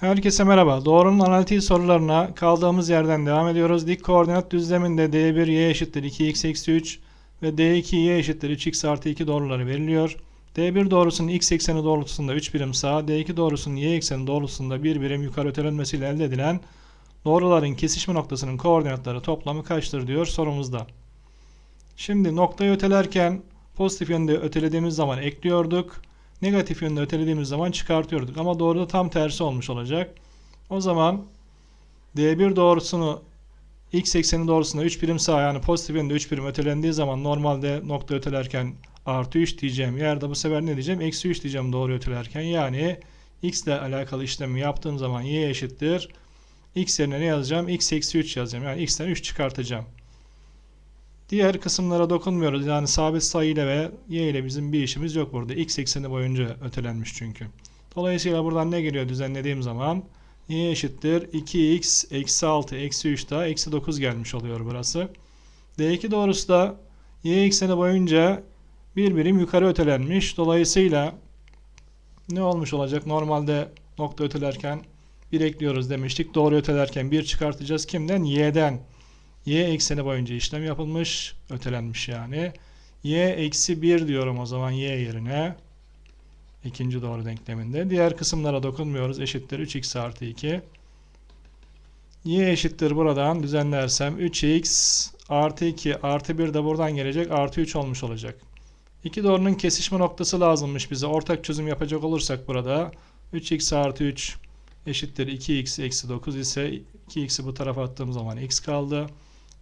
Herkese merhaba. Doğrunun analitiği sorularına kaldığımız yerden devam ediyoruz. Dik koordinat düzleminde D1 y eşittir 2x eksi 3 ve D2 y eşittir 3x artı 2 doğruları veriliyor. D1 doğrusunun x ekseni doğrultusunda 3 birim sağ, D2 doğrusunun y ekseni doğrultusunda 1 birim yukarı ötelenmesiyle elde edilen doğruların kesişme noktasının koordinatları toplamı kaçtır diyor sorumuzda. Şimdi noktayı ötelerken pozitif yönde ötelediğimiz zaman ekliyorduk negatif yönde ötelediğimiz zaman çıkartıyorduk. Ama doğruda tam tersi olmuş olacak. O zaman D1 doğrusunu x ekseni doğrusunda 3 birim sağ yani pozitif yönde 3 birim ötelendiği zaman normalde nokta ötelerken artı 3 diyeceğim yerde bu sefer ne diyeceğim? Eksi 3 diyeceğim doğru ötelerken. Yani x ile alakalı işlemi yaptığım zaman y eşittir. x yerine ne yazacağım? x eksi 3 yazacağım. Yani x'ten 3 çıkartacağım. Diğer kısımlara dokunmuyoruz. Yani sabit sayı ile ve y ile bizim bir işimiz yok burada. X ekseni boyunca ötelenmiş çünkü. Dolayısıyla buradan ne geliyor düzenlediğim zaman? y eşittir 2x eksi 6 eksi 3 daha eksi 9 gelmiş oluyor burası. D2 doğrusu da y ekseni boyunca bir birim yukarı ötelenmiş. Dolayısıyla ne olmuş olacak? Normalde nokta ötelerken 1 ekliyoruz demiştik. Doğru ötelerken 1 çıkartacağız. Kimden? Y'den y ekseni boyunca işlem yapılmış. Ötelenmiş yani. y eksi 1 diyorum o zaman y yerine. ikinci doğru denkleminde. Diğer kısımlara dokunmuyoruz. Eşittir 3x artı 2. y eşittir buradan düzenlersem 3x artı 2 artı 1 de buradan gelecek. Artı 3 olmuş olacak. İki doğrunun kesişme noktası lazımmış bize. Ortak çözüm yapacak olursak burada 3x artı 3 eşittir 2x eksi 9 ise 2x'i bu tarafa attığım zaman x kaldı.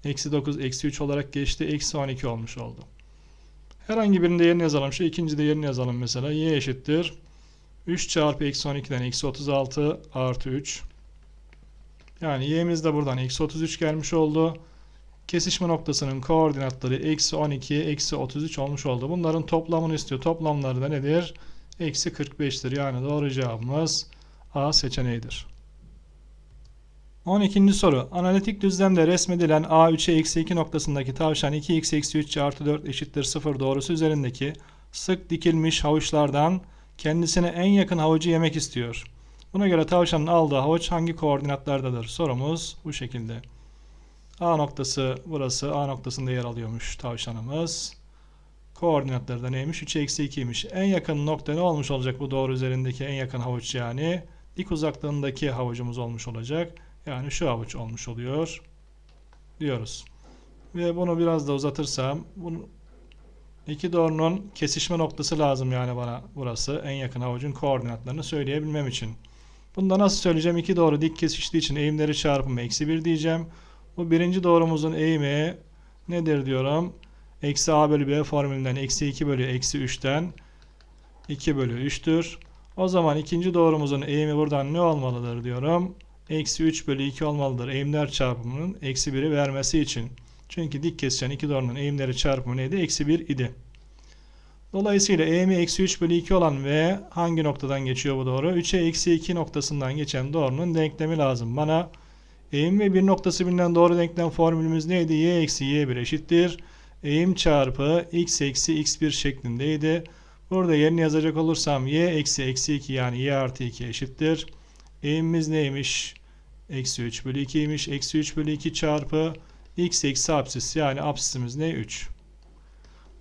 Eksi 9, eksi 3 olarak geçti. Eksi 12 olmuş oldu. Herhangi birinde yerini yazalım. Şu ikinci de yerini yazalım mesela. Y eşittir. 3 çarpı eksi 12'den eksi 36 artı 3. Yani y'miz de buradan eksi 33 gelmiş oldu. Kesişme noktasının koordinatları eksi 12, eksi 33 olmuş oldu. Bunların toplamını istiyor. Toplamları da nedir? Eksi 45'tir. Yani doğru cevabımız A seçeneğidir. 12. soru. Analitik düzlemde resmedilen A3'e eksi 2 noktasındaki tavşan 2x eksi 3 artı 4 eşittir 0 doğrusu üzerindeki sık dikilmiş havuçlardan kendisine en yakın havucu yemek istiyor. Buna göre tavşanın aldığı havuç hangi koordinatlardadır? Sorumuz bu şekilde. A noktası burası. A noktasında yer alıyormuş tavşanımız. Koordinatları da neymiş? 3 eksi 2'ymiş. En yakın nokta ne olmuş olacak bu doğru üzerindeki en yakın havuç yani? Dik uzaklığındaki havucumuz olmuş olacak. Yani şu avuç olmuş oluyor diyoruz. Ve bunu biraz da uzatırsam bunu iki doğrunun kesişme noktası lazım yani bana burası en yakın havucun koordinatlarını söyleyebilmem için. Bunda nasıl söyleyeceğim? İki doğru dik kesiştiği için eğimleri çarpımı eksi 1 diyeceğim. Bu birinci doğrumuzun eğimi nedir diyorum? Eksi a bölü b formülünden eksi 2 bölü eksi 3'ten 2 bölü 3'tür. O zaman ikinci doğrumuzun eğimi buradan ne olmalıdır diyorum? Eksi 3 bölü 2 olmalıdır. Eğimler çarpımının eksi 1'i vermesi için. Çünkü dik kesişen iki doğrunun eğimleri çarpımı neydi? Eksi 1 idi. Dolayısıyla eğimi eksi 3 bölü 2 olan ve hangi noktadan geçiyor bu doğru? 3'e eksi 2 noktasından geçen doğrunun denklemi lazım. Bana eğim ve bir noktası bilinen doğru denklem formülümüz neydi? y eksi y1 eşittir. Eğim çarpı x eksi x1 şeklindeydi. Burada yerini yazacak olursam y eksi eksi 2 yani y artı 2 eşittir. Eğimimiz neymiş? Eksi 3 bölü 2'ymiş. Eksi 3 bölü 2 çarpı x eksi apsis yani apsisimiz ne? 3.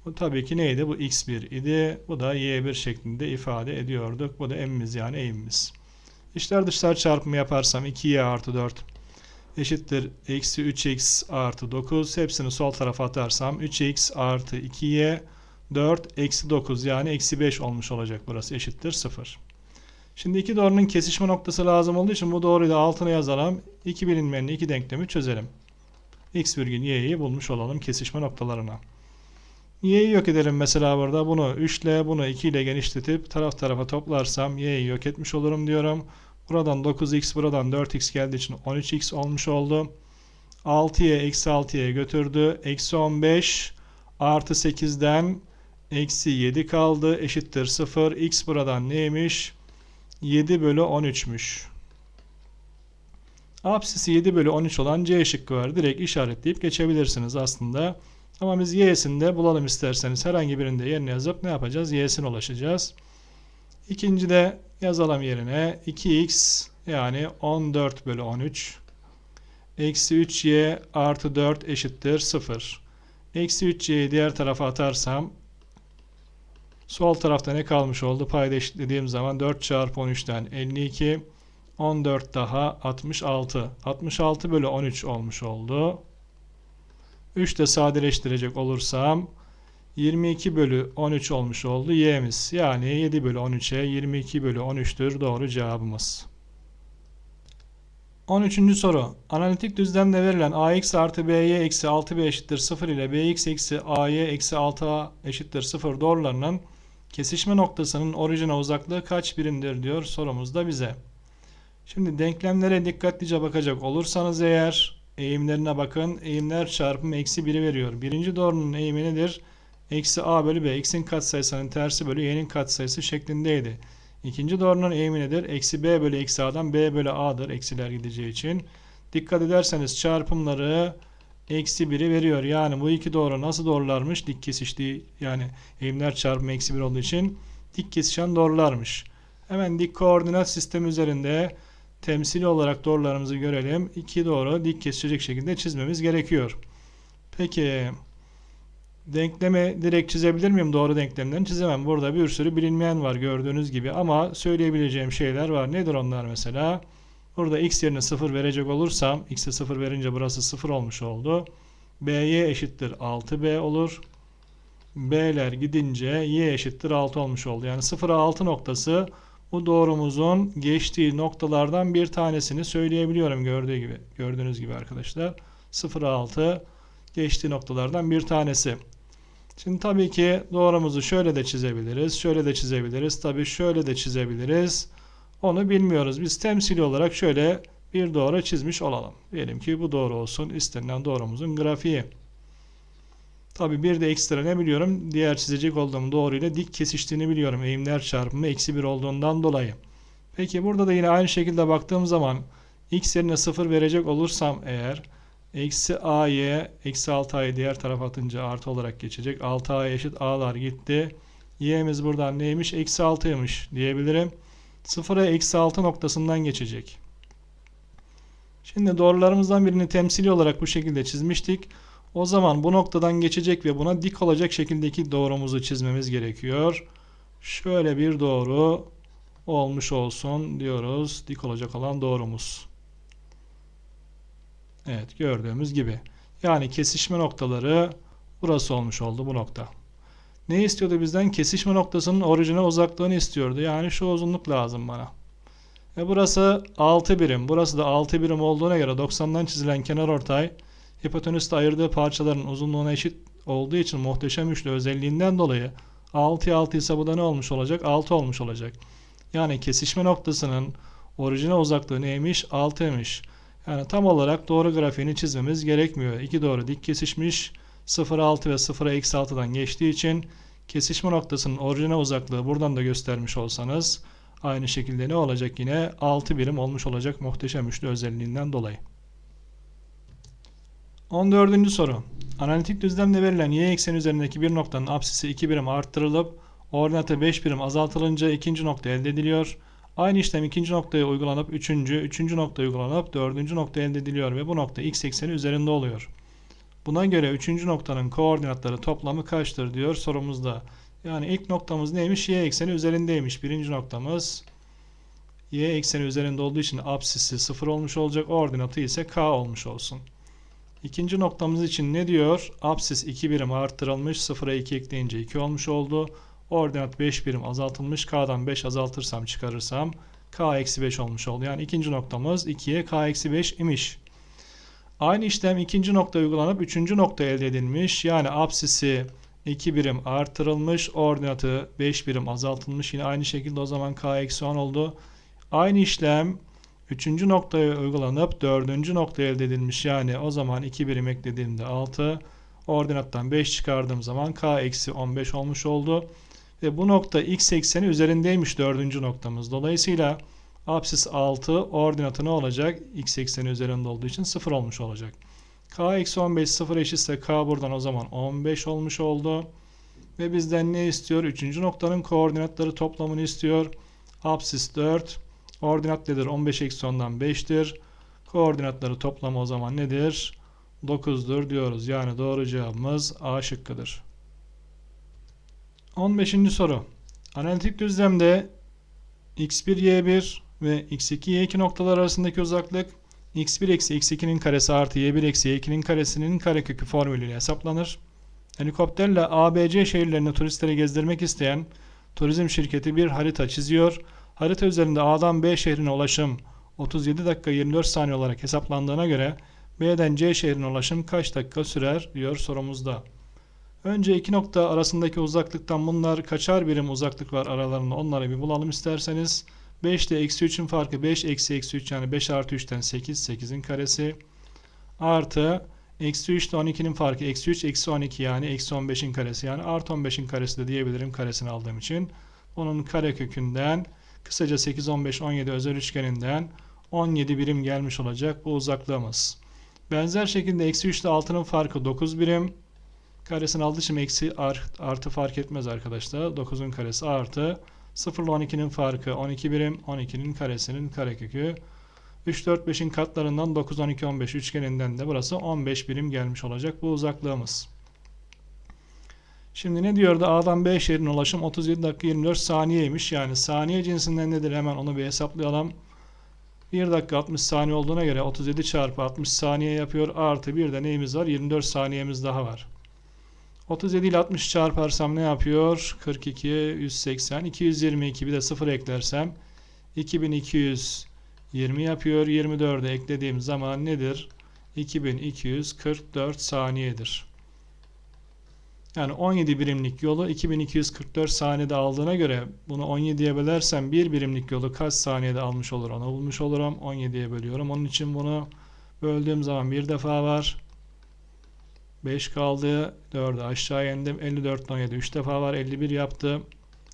Bu tabii ki neydi? Bu x1 idi. Bu da y1 şeklinde ifade ediyorduk. Bu da m'imiz yani eğimimiz. İşler dışlar çarpımı yaparsam 2y artı 4 eşittir eksi 3x artı 9. Hepsini sol tarafa atarsam 3x artı 2y 4 eksi 9 yani eksi 5 olmuş olacak burası eşittir 0. Şimdi iki doğrunun kesişme noktası lazım olduğu için bu doğruyu da altına yazalım. İki bilinmeyenli iki denklemi çözelim. x virgül y'yi bulmuş olalım kesişme noktalarına. y'yi yok edelim mesela burada. Bunu 3 ile bunu 2 ile genişletip taraf tarafa toplarsam y'yi yok etmiş olurum diyorum. Buradan 9x buradan 4x geldiği için 13x olmuş oldu. 6'ya eksi 6'ya götürdü. Eksi 15 artı 8'den eksi 7 kaldı. Eşittir 0. x buradan neymiş? 7 bölü 13'müş. Apsisi 7 bölü 13 olan C şıkkı var. Direkt işaretleyip geçebilirsiniz aslında. Ama biz y'sini de bulalım isterseniz. Herhangi birinde yerine yazıp ne yapacağız? y'sine ulaşacağız. İkinci de yazalım yerine 2x Yani 14 bölü 13. Eksi 3y artı 4 eşittir 0. Eksi 3y'yi diğer tarafa atarsam sol tarafta ne kalmış oldu? Payda eşitlediğim zaman 4 çarpı 13'ten 52. 14 daha 66. 66 bölü 13 olmuş oldu. 3 de sadeleştirecek olursam 22 bölü 13 olmuş oldu y'miz. Yani 7 bölü 13'e 22 bölü 13'tür doğru cevabımız. 13. soru. Analitik düzlemde verilen ax artı by eksi 6b eşittir 0 ile bx eksi ay eksi 6a eşittir 0 doğrularının kesişme noktasının orijine uzaklığı kaç birimdir diyor sorumuzda bize. Şimdi denklemlere dikkatlice bakacak olursanız eğer eğimlerine bakın. Eğimler çarpımı eksi 1'i veriyor. Birinci doğrunun eğimi nedir? Eksi a bölü b. x'in katsayısının tersi bölü y'nin katsayısı şeklindeydi. İkinci doğrunun eğimi nedir? Eksi b bölü eksi a'dan b bölü a'dır. Eksiler gideceği için. Dikkat ederseniz çarpımları eksi 1'i veriyor. Yani bu iki doğru nasıl doğrularmış? Dik kesiştiği yani eğimler çarpımı eksi 1 olduğu için dik kesişen doğrularmış. Hemen dik koordinat sistemi üzerinde temsili olarak doğrularımızı görelim. İki doğru dik kesişecek şekilde çizmemiz gerekiyor. Peki denklemi direkt çizebilir miyim? Doğru denklemlerini çizemem. Burada bir sürü bilinmeyen var gördüğünüz gibi ama söyleyebileceğim şeyler var. Nedir onlar mesela? Burada x yerine 0 verecek olursam x'e 0 verince burası 0 olmuş oldu. by eşittir 6b olur. b'ler gidince y eşittir 6 olmuş oldu. Yani 0'a 6 noktası bu doğrumuzun geçtiği noktalardan bir tanesini söyleyebiliyorum gördüğü gibi. Gördüğünüz gibi arkadaşlar. 0-6 geçtiği noktalardan bir tanesi. Şimdi tabii ki doğrumuzu şöyle de çizebiliriz. Şöyle de çizebiliriz. Tabii şöyle de çizebiliriz. Onu bilmiyoruz. Biz temsili olarak şöyle bir doğru çizmiş olalım. Diyelim ki bu doğru olsun. İstenilen doğrumuzun grafiği. Tabi bir de ekstra ne biliyorum? Diğer çizecek olduğum doğruyla dik kesiştiğini biliyorum. Eğimler çarpımı eksi 1 olduğundan dolayı. Peki burada da yine aynı şekilde baktığım zaman x yerine 0 verecek olursam eğer eksi a'ya eksi 6a'yı diğer tarafa atınca artı olarak geçecek. 6a eşit a'lar gitti. y'miz buradan neymiş? Eksi 6'ymış diyebilirim. 0'a eksi 6 noktasından geçecek. Şimdi doğrularımızdan birini temsili olarak bu şekilde çizmiştik. O zaman bu noktadan geçecek ve buna dik olacak şekildeki doğrumuzu çizmemiz gerekiyor. Şöyle bir doğru olmuş olsun diyoruz. Dik olacak olan doğrumuz. Evet gördüğümüz gibi. Yani kesişme noktaları burası olmuş oldu bu nokta. Ne istiyordu bizden? Kesişme noktasının orijine uzaklığını istiyordu. Yani şu uzunluk lazım bana. E burası 6 birim. Burası da 6 birim olduğuna göre 90'dan çizilen kenar ortay hipotenüste ayırdığı parçaların uzunluğuna eşit olduğu için muhteşem üçlü özelliğinden dolayı 6'ya 6 ise bu da ne olmuş olacak? 6 olmuş olacak. Yani kesişme noktasının orijine uzaklığı neymiş? 6'ymış. Yani tam olarak doğru grafiğini çizmemiz gerekmiyor. İki doğru dik kesişmiş. 0,6 ve 0'a eksi 6'dan geçtiği için kesişme noktasının orijine uzaklığı buradan da göstermiş olsanız aynı şekilde ne olacak yine 6 birim olmuş olacak muhteşem üçlü özelliğinden dolayı. 14. soru. Analitik düzlemde verilen y ekseni üzerindeki bir noktanın apsisi 2 birim arttırılıp ordinatı 5 birim azaltılınca ikinci nokta elde ediliyor. Aynı işlem ikinci noktaya uygulanıp üçüncü, üçüncü nokta uygulanıp dördüncü nokta elde ediliyor ve bu nokta x ekseni üzerinde oluyor. Buna göre üçüncü noktanın koordinatları toplamı kaçtır diyor sorumuzda. Yani ilk noktamız neymiş? Y ekseni üzerindeymiş. Birinci noktamız y ekseni üzerinde olduğu için apsisi 0 olmuş olacak. Ordinatı ise k olmuş olsun. İkinci noktamız için ne diyor? Apsis 2 birim arttırılmış. 0'a 2 ekleyince 2 olmuş oldu. Ordinat 5 birim azaltılmış. K'dan 5 azaltırsam çıkarırsam K eksi 5 olmuş oldu. Yani ikinci noktamız 2'ye K eksi 5 imiş. Aynı işlem ikinci nokta uygulanıp üçüncü nokta elde edilmiş. Yani apsisi 2 birim artırılmış. Ordinatı 5 birim azaltılmış. Yine aynı şekilde o zaman K eksi 10 oldu. Aynı işlem Üçüncü noktaya uygulanıp dördüncü nokta elde edilmiş. Yani o zaman 2 birim eklediğimde 6. Ordinattan 5 çıkardığım zaman k eksi 15 olmuş oldu. Ve bu nokta x ekseni üzerindeymiş dördüncü noktamız. Dolayısıyla apsis 6 ordinatı ne olacak? x ekseni üzerinde olduğu için 0 olmuş olacak. k eksi 15 0 eşitse k buradan o zaman 15 olmuş oldu. Ve bizden ne istiyor? Üçüncü noktanın koordinatları toplamını istiyor. Apsis 4 Ordinat nedir? 15 eksi 10'dan 5'tir. Koordinatları toplamı o zaman nedir? 9'dur diyoruz. Yani doğru cevabımız A şıkkıdır. 15. soru. Analitik düzlemde x1 y1 ve x2 y2 noktalar arasındaki uzaklık x1 eksi x2'nin karesi artı y1 eksi y2'nin karesinin karekökü formülüyle hesaplanır. Helikopterle ABC şehirlerini turistlere gezdirmek isteyen turizm şirketi bir harita çiziyor. Harita üzerinde A'dan B şehrine ulaşım 37 dakika 24 saniye olarak hesaplandığına göre B'den C şehrine ulaşım kaç dakika sürer diyor sorumuzda. Önce iki nokta arasındaki uzaklıktan bunlar kaçar birim uzaklık var aralarında onları bir bulalım isterseniz. 5 ile eksi 3'ün farkı 5 eksi eksi 3 yani 5 artı 3'ten 8 8'in karesi artı eksi 3 ile 12'nin farkı eksi 3 eksi 12 yani eksi 15'in karesi yani artı 15'in karesi de diyebilirim karesini aldığım için. Bunun kare kökünden kısaca 8 15 17 özel üçgeninden 17 birim gelmiş olacak bu uzaklığımız. Benzer şekilde eksi 3 ile 6'nın farkı 9 birim. Karesini aldığı için eksi artı fark etmez arkadaşlar. 9'un karesi artı 0 ile 12'nin farkı 12 birim. 12'nin karesinin karekökü. 3, 4, 5'in katlarından 9, 12, 15 üçgeninden de burası 15 birim gelmiş olacak bu uzaklığımız. Şimdi ne diyordu? A'dan B şehrine ulaşım 37 dakika 24 saniyeymiş. Yani saniye cinsinden nedir? Hemen onu bir hesaplayalım. 1 dakika 60 saniye olduğuna göre 37 çarpı 60 saniye yapıyor. Artı bir de neyimiz var? 24 saniyemiz daha var. 37 ile 60 çarparsam ne yapıyor? 42, 180, 222 bir de 0 eklersem 2220 yapıyor. 24'e eklediğim zaman nedir? 2244 saniyedir. Yani 17 birimlik yolu 2244 saniyede aldığına göre bunu 17'ye bölersem 1 birimlik yolu kaç saniyede almış olur onu bulmuş olurum. 17'ye bölüyorum. Onun için bunu böldüğüm zaman bir defa var. 5 kaldı. 4'ü aşağı indim. 54 17 3 defa var. 51 yaptı.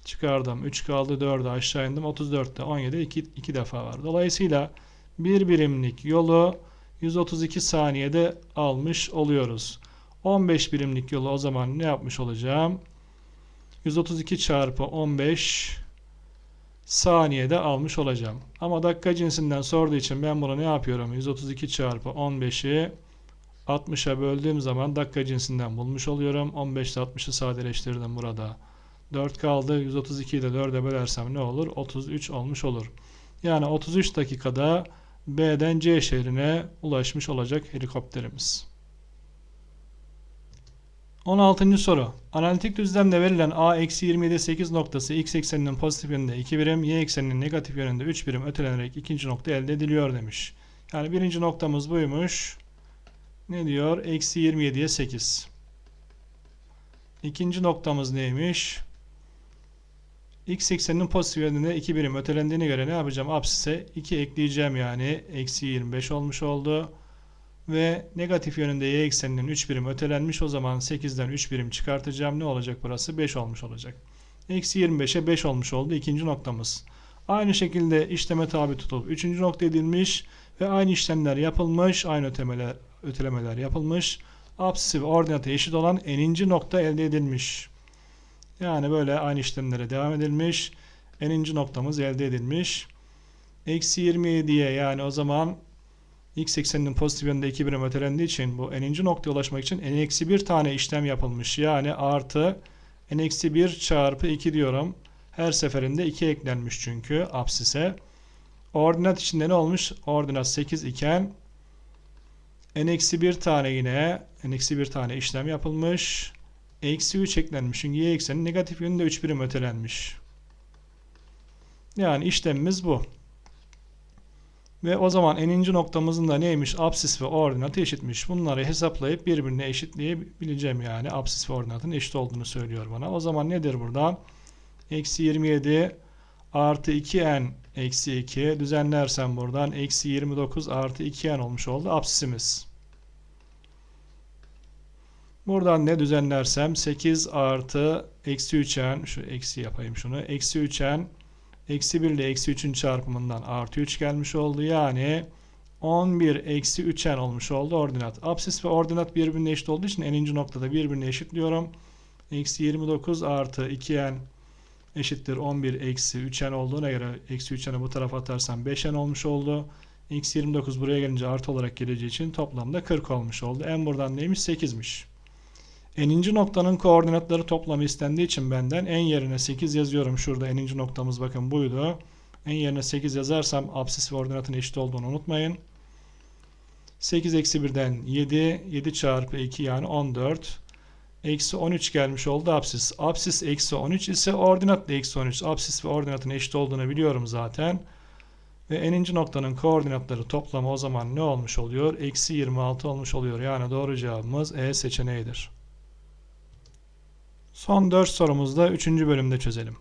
Çıkardım. 3 kaldı. 4'ü aşağı indim. 34'te 17 2, 2 defa var. Dolayısıyla bir birimlik yolu 132 saniyede almış oluyoruz. 15 birimlik yolu o zaman ne yapmış olacağım? 132 çarpı 15 saniyede almış olacağım. Ama dakika cinsinden sorduğu için ben bunu ne yapıyorum? 132 çarpı 15'i 60'a böldüğüm zaman dakika cinsinden bulmuş oluyorum. 15 ile 60'ı sadeleştirdim burada. 4 kaldı. 132'yi de 4'e bölersem ne olur? 33 olmuş olur. Yani 33 dakikada B'den C şehrine ulaşmış olacak helikopterimiz. 16. soru. Analitik düzlemde verilen A eksi 27 8 noktası x ekseninin pozitif yönünde 2 birim, y ekseninin negatif yönünde 3 birim ötelenerek ikinci nokta elde ediliyor demiş. Yani birinci noktamız buymuş. Ne diyor? Eksi 27'ye 8. İkinci noktamız neymiş? X ekseninin pozitif yönünde 2 birim ötelendiğine göre ne yapacağım? Apsise 2 ekleyeceğim yani. Eksi 25 olmuş oldu. Ve negatif yönünde y ekseninin 3 birim ötelenmiş. O zaman 8'den 3 birim çıkartacağım. Ne olacak burası? 5 olmuş olacak. Eksi 25'e 5 olmuş oldu. ikinci noktamız. Aynı şekilde işleme tabi tutulup 3. nokta edilmiş ve aynı işlemler yapılmış. Aynı ötemeler, ötelemeler yapılmış. Apsisi ve ordinatı eşit olan eninci nokta elde edilmiş. Yani böyle aynı işlemlere devam edilmiş. Eninci noktamız elde edilmiş. Eksi 27'ye yani o zaman x ekseninin pozitif yönünde 2 birim ötelendiği için bu eninci noktaya ulaşmak için n eksi 1 tane işlem yapılmış. Yani artı n eksi 1 çarpı 2 diyorum. Her seferinde 2 eklenmiş çünkü apsise. Ordinat içinde ne olmuş? Ordinat 8 iken n-1 tane yine n-1 tane işlem yapılmış. Eksi 3 eklenmiş. Çünkü y ekseni negatif yönünde 3 birim ötelenmiş. Yani işlemimiz bu. Ve o zaman n'inci noktamızın da neymiş? Apsis ve ordinatı eşitmiş. Bunları hesaplayıp birbirine eşitleyebileceğim yani. Apsis ve ordinatın eşit olduğunu söylüyor bana. O zaman nedir burada? Eksi 27 artı 2n eksi 2 düzenlersem buradan eksi 29 artı 2n olmuş oldu apsisimiz. Buradan ne düzenlersem 8 artı eksi 3n şu eksi yapayım şunu eksi 3n eksi 1 ile eksi 3'ün çarpımından artı 3 gelmiş oldu. Yani 11 eksi 3n olmuş oldu ordinat. Apsis ve ordinat birbirine eşit olduğu için n'inci noktada birbirine eşitliyorum. Eksi 29 artı 2n eşittir 11 eksi 3n olduğuna göre eksi 3n'i bu tarafa atarsam 5n olmuş oldu. x 29 buraya gelince artı olarak geleceği için toplamda 40 olmuş oldu. n buradan neymiş? 8'miş. N'inci noktanın koordinatları toplamı istendiği için benden n yerine 8 yazıyorum. Şurada n'inci noktamız bakın buydu. n yerine 8 yazarsam absis ve ordinatın eşit olduğunu unutmayın. 8 eksi 1'den 7. 7 çarpı 2 yani 14. Eksi 13 gelmiş oldu absis. Absis eksi 13 ise ordinat da eksi 13. Absis ve ordinatın eşit olduğunu biliyorum zaten. Ve n'inci noktanın koordinatları toplamı o zaman ne olmuş oluyor? Eksi 26 olmuş oluyor. Yani doğru cevabımız E seçeneğidir. Son 4 sorumuzda 3. bölümde çözelim.